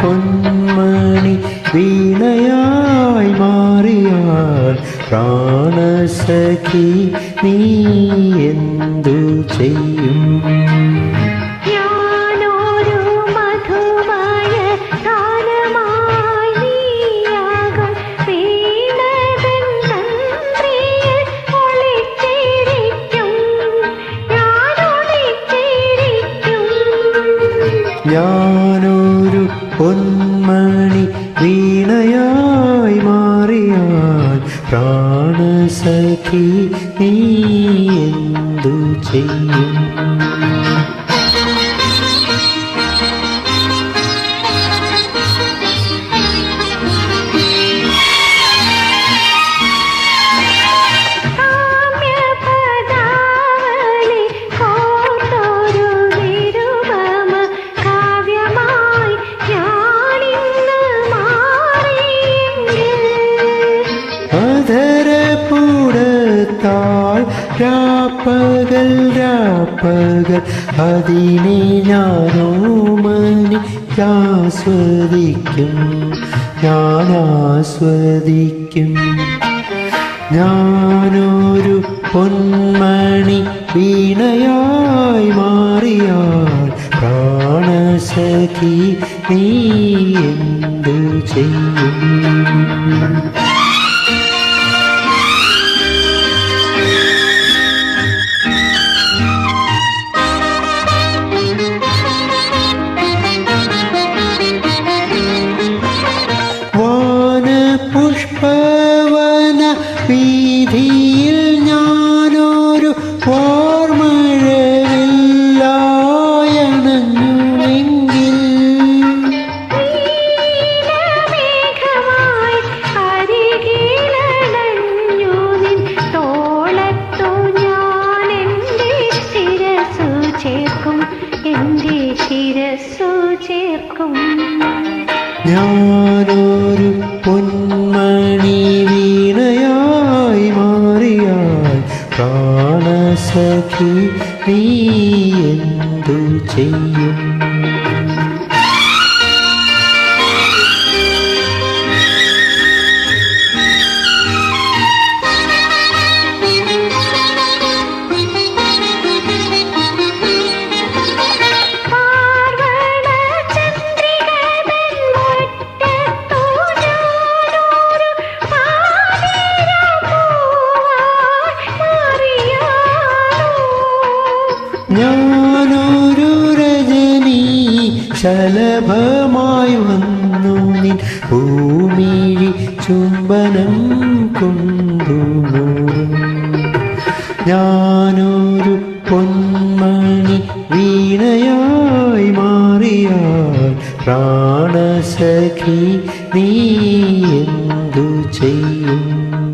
പൊന്മണി വീണയായി മാറിയാൽ പ്രാണസഖി നീ എന്തു ചെയ്യും? Yeah. പൊന്മണി വീണയായി മാറിയാൽ പ്രാണസഖി നീ എന്തു ചെയ്യും? രാപ്പകൽ രാപ്പകൽ അതിനെ ഞാനോ മനിക്കാസ്വദിക്കും ഞാനാസ്വദിക്കും. ഞാനൊരു പൊന്മണി വീണയായി മാറിയാൽ പ്രാണസഖി നീ എന്തു ചെയ്യും? വീതിയിൽ ഞാനൊരു ചേർക്കും എന്റെ ശിരസ്സു ചേർക്കും. ഞാനൊരു പൊന്മണി പ്രാണസഖി നീ എന്തു ചെയ്യും? ഞാനൊരു രജനി ശലഭമായി വന്നു. നിൻ ഭൂമിഴി ചുംബനം കൊണ്ടു ഞാനൊരു പൊന്മണി വീണയായി മാറിയാൽ പ്രാണസഖി നീ എന്തു ചെയ്യും?